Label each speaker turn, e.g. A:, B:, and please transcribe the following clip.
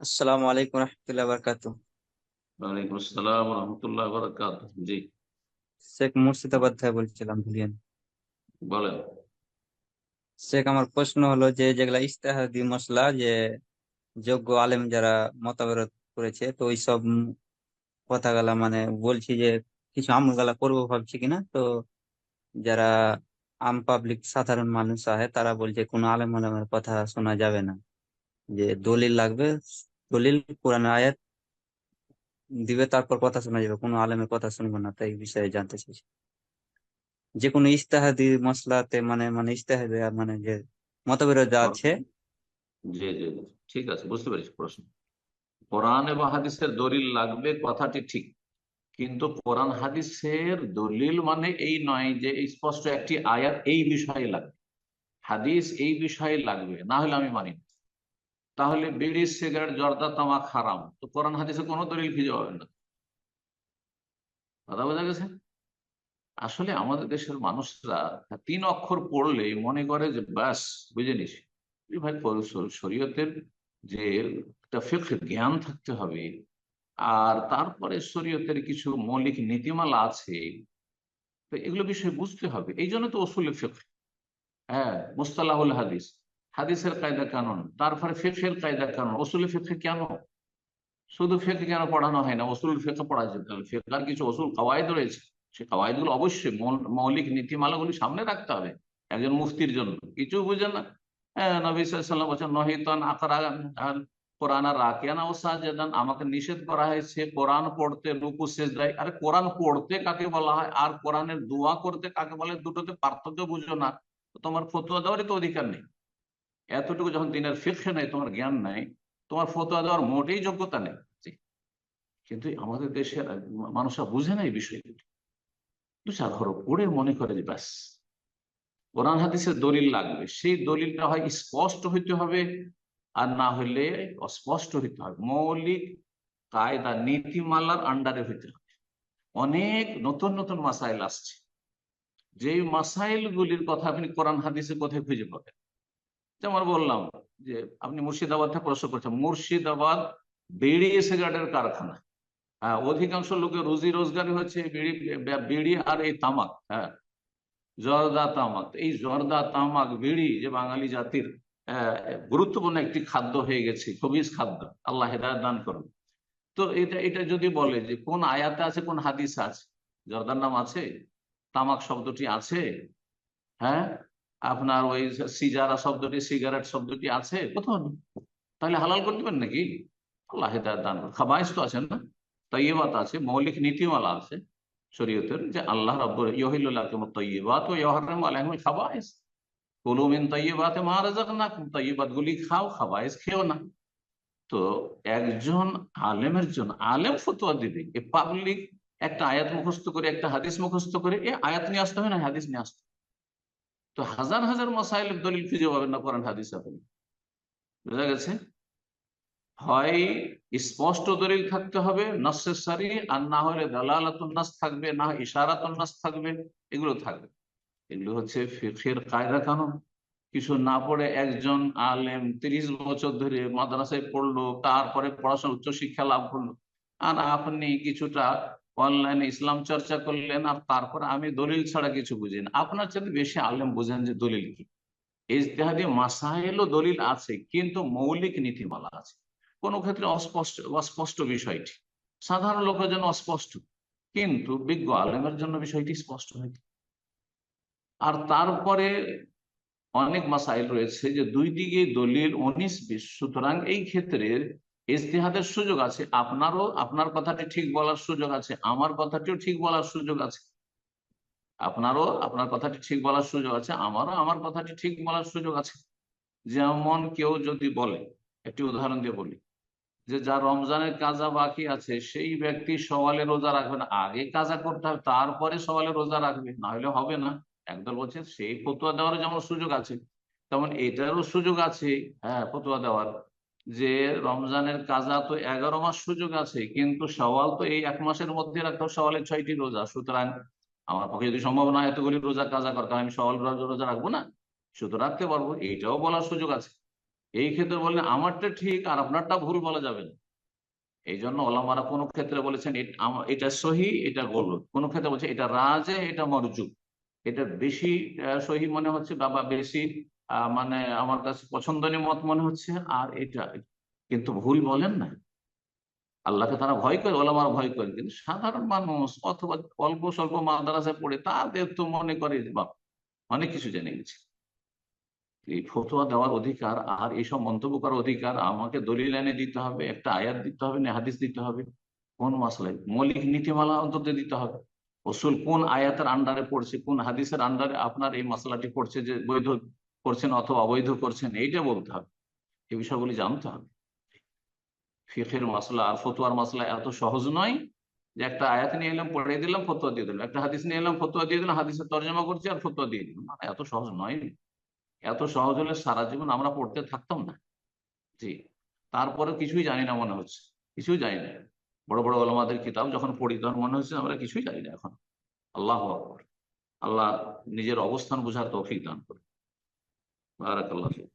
A: আসসালামু আলাইকুম রহমতুল্লাহ বারকাতু
B: ওয়ালাইকুম আসসালাম রহমতুল্লাহ বরকাত জি।
A: শেখ মুর্শিদাবাদ বলছিলাম ভুলিয়েন
B: বলেন।
A: শেখ আমার প্রশ্ন হলো যে যেগুলা ইস্তেহাদি মশলা যে যোগ্য আলেম যারা মতবিরোধ করেছে তো ওইসব কথাগুলা মানে বলছি যে কিছু আমল গালা করব ভাবছি কিনা? তো যারা আম পাবলিক সাধারণ মানুষ আহে তারা বলছে কোনো আলেম আলেমের কথা শোনা যাবে না। যে দলিল লাগবে দলিল কোরআন আয়াত দিবে, তারপর কথা শোনা যাবে। কোনো আলেমের কথা শুনব না, তাই বিষয়ে জানতে চাইছি। যে কোনো ইস্তেহাদি মশলাতে মানে মানে ইস্তেহাদি মানে যে মতবিরোধ আছে।
B: জি জি। ঠিক আছে, বুঝতে পেরেছি প্রশ্ন। কোরআন এবং হাদিসের দলিল লাগবে, কথাটি ঠিক। কিন্তু কোরআন হাদিসের দলিল মানে এই নয় যে স্পষ্ট একটি আয়াত এই বিষয়ে লাগবে। হাদিস এই বিষয়ে লাগবে, না হলে আমি মানি না। তাহলে বিড়ি, সিগারেট, জর্দা, তামাক হারাম। তো কোরআন হাদিসে কোনো দলিল খুঁজে পাবেন না। কথা বোঝা গেছে? আসলে আমাদের দেশের মানুষরা তিন অক্ষর পড়লে মনে করে যে, ব্যাস, বুঝে নিস। ভাই শরীয়তের যে জ্ঞান থাকতে হবে। আর তারপরে শরীয়তের কিছু মৌলিক নীতিমালা আছে, তো এগুলো বিষয়ে বুঝতে হবে। এই জন্য তো ওসুলের ফিকহ। হ্যাঁ মুস্তালাহুল হাদিস। হাদিসের কায়দা কানুন, তারপরে ফিকহের কায়দা কানুন ওসুল ফিকহ কেন? শুধু ফেকে কেন পড়ানো হয় না ওসুল ফেকে পড়া যেতে হবে ফেকার কিছু ওসুল কাওয়ায়দ রয়েছে সে কাওয়ায়দগুলো অবশ্যই মৌলিক নীতিমালাগুলি সামনে রাখতে হবে, একজন মুফতির জন্য। কিছু বুঝে না। হ্যাঁ বলছেন, নহিতন কোরআন আমাকে নিষেধ করা হয়েছে, কোরআন পড়তে রুকু শেষ দেয় আরে, কোরআন পড়তে কাকে বলা হয়? আর কোরআনের দোয়া করতে কাকে বলে? দুটোতে পার্থক্য বুঝো না। তোমার ফতুয়া দেওয়ারই তো অধিকার নেই। এতটুকু যখন দিনের ফিকশে নেই, তোমার জ্ঞান নাই, তোমার ফতোয়া দেওয়ার মোটেই যোগ্যতা নেই। কিন্তু আমাদের দেশের মানুষরা বুঝে না এই বিষয়গুলি দু চার পড়ে মনে করে যে ব্যাস। কোরআন হাদিসের দলিল লাগবে। সেই দলিলটা হয় স্পষ্ট হইতে হবে আর না হলে অস্পষ্ট হইতে হবে। মৌলিক কায়দা, নীতিমালার আন্ডারে হইতে হবে। অনেক নতুন নতুন মাসাইল আসছে। যেই মাসাইল গুলির কথা আপনি কোরআন হাদিসের কোথায় খুঁজে পাবেন। যেমন বললাম যে আপনি মুর্শিদাবাদ থেকে প্রশ্ন করছেন মুর্শিদাবাদ বিড়ি সিগারেটের কারখানা। হ্যাঁ অধিকাংশ লোকের রুজি রোজগারই হচ্ছে বিড়ি বিড়ি আর এই তামাক হ্যাঁ জর্দা তামাক। এই জর্দা তামাক বিড়ি যে বাঙালি জাতির আহ, গুরুত্বপূর্ণ একটি খাদ্য হয়ে গেছে খবিজ খাদ্য আল্লাহ হেদায়ত দান করুন। তো এটা এটা যদি বলে যে কোন আয়াতে আছে কোন হাদিস আছে জর্দার নাম আছে তামাক শব্দটি আছে হ্যাঁ আপনার ওই সিজারা শব্দটি, সিগারেট শব্দটি আছে? কোথাও তাহলে হালাল করে দেবেন নাকি? আল্লাহ দান খাবাইশ তো আছেন না? তৈবাত আছে, মৌলিক নীতিমালা আছে শরীয়তের যে আল্লাহ রব্বুর ইহিল্লাহকুম তৈবাত ও ইহরাম আলাইহিমুল খাবাইস কুলু মিন তৈবাতে গুলি খাও খাবাইস খেও না। তো একজন আলেমের জন্য, আলেম ফতোয়া দিবে, এ পাবলিক একটা আয়াত মুখস্থ করে, একটা হাদিস মুখস্থ করে, এ আয়াত নিয়ে আসতে হবে না, হাদিস নিয়ে আসতে। তো হাজার হাজার মশাইল দলিল খুঁজে পাবেন না কোরআন, হাদিস, আপনি। বোঝা গেছে? হয় স্পষ্ট দলিল থাকতে হবে, নসের সারি, আর না হলে দালালাতুন নাস থাকবে, না হয় ইশারাতুন নাস থাকবে, এগুলো থাকবে। এগুলো হচ্ছে ফিকহের কায়দা কানুন। কিছু না পড়ে একজন আলেম তিরিশ বছর ধরে মাদ্রাসায় পড়ল, তারপরে পড়াশোনা উচ্চ শিক্ষা লাভ করল, আর আপনি কিছুটা অনলাইনে ইসলাম চর্চা করলেন আর তারপর আমি দলিল ছাড়া কিছু বুঝি আপনার চেয়ে বেশি আলেম বুঝেন যে দলিল কি। ইজতেহাদি মাসাইলও দলিল আছে, কিন্তু মৌলিক নীতিমালা আছে। কোন ক্ষেত্রে অস্পষ্ট অস্পষ্ট বিষয়টি। সাধারণ লোকের জন্য অস্পষ্ট, কিন্তু বিজ্ঞ আলেমের জন্য বিষয়টি স্পষ্ট হয়। আর তারপরে অনেক মাসাইল রয়েছে যে দুই দিকে দলিল উনিশ বিশ সুতরাং এই ক্ষেত্রে ইজতেহাদের সুযোগ আছে। আপনারও, আপনার কথাটি ঠিক বলার সুযোগ আছে, আমার কথাটিও ঠিক বলার সুযোগ আছে। আপনারও, আপনার কথাটি ঠিক বলার সুযোগ আছে, আমারও আমার কথাটি ঠিক বলার সুযোগ আছে। যেমন কেউ যদি বলে, একটি উদাহরণ দিয়ে বলি, যে যার রমজানের কাজা বাকি আছে, সেই ব্যক্তি সওয়ালে রোজা রাখবে না। আগে কাজা করতে হবে, তারপরে সওয়ালে রোজা রাখবে না হলে হবে না। একদল বলছে, সেই ফতুয়া দেওয়ার যেমন সুযোগ আছে, তেমন এটারও সুযোগ আছে হ্যাঁ ফতুয়া দেওয়ার। যে রমজানের কাজা তো এগারো মাস সুযোগ আছে, কিন্তু সওয়াল তো এই এক মাসের মধ্যে রাখতে সওয়ালের ছয়টি রোজা। সুতরাং আমার পক্ষে যদি সম্ভব না এতগুলি রোজা কাজা কর কারণ আমি সওয়াল রোজা রাখব না শুধু রাখতে পারব এইটাও বলার সুযোগ আছে। এই ক্ষেত্রে বললেন আমারটা ঠিক আর আপনারটা ভুল বলা যাবে না। এই জন্য ওলামারা কোনো ক্ষেত্রে বলেছেন, এটা সহি, এটা গলত। কোন ক্ষেত্রে বলছে, এটা রাজে, এটা মরজু। এটা বেশি সহি মনে হচ্ছে বাবা বেশি মানে আমার কাছে পছন্দনীয় মত মনে হচ্ছে, আর এটা কিন্তু ভুল বলেন না আল্লাহকে তারা ভয় করে ওলামারা ভয় করে কিন্তু সাধারণ মানুষ অথবা অল্প স্বল্প মাদ্রাসায় পড়ে তাদের তো মনে করে বাপ, অনেক কিছু জেনে গেছে। এই ফতোয়া দেওয়ার অধিকার আর এইসব মন্তব্য করার অধিকার আমাকে দলিল এনে দিতে হবে, একটা আয়াত দিতে হবে না হাদিস দিতে হবে, কোন মাসলায়? মৌলিক নীতিমালা অন্তত দিতে হবে। অসুল কোন আয়াতের আন্ডারে পড়ছে, কোন হাদিসের আন্ডারে আপনার এই মশলাটি পড়ছে যে বৈধ করছেন অথবা অবৈধ করছেন, এইটা বলতে হবে। এই বিষয়গুলি জানতে হবে। ফিখের মশলা আর ফতুয়ার মশলা এত সহজ নয় যে একটা আয়াত নিয়ে এলাম, পড়ে দিলাম, ফতোয়া দিয়ে দিলাম। একটা হাদিস নিয়ে এলাম, ফতোয়া দিয়ে দিলাম, হাদিসের তর্জমা করছি আর ফতোয়া দিয়ে দিলাম। এত সহজ নয়। এত সহজ হলে সারা জীবন আমরা পড়তে থাকতাম না। জি তারপরে কিছুই জানি না মনে হচ্ছে। কিছুই জানি না। বড় বড় ওলামাদের কিতাব যখন পড়ি তখন মনে হচ্ছে আমরা কিছুই জানি না এখন। আল্লাহ আল্লাহ নিজের অবস্থান বোঝার তৌফিক দান করে বারাকাল্লাহ ফিক।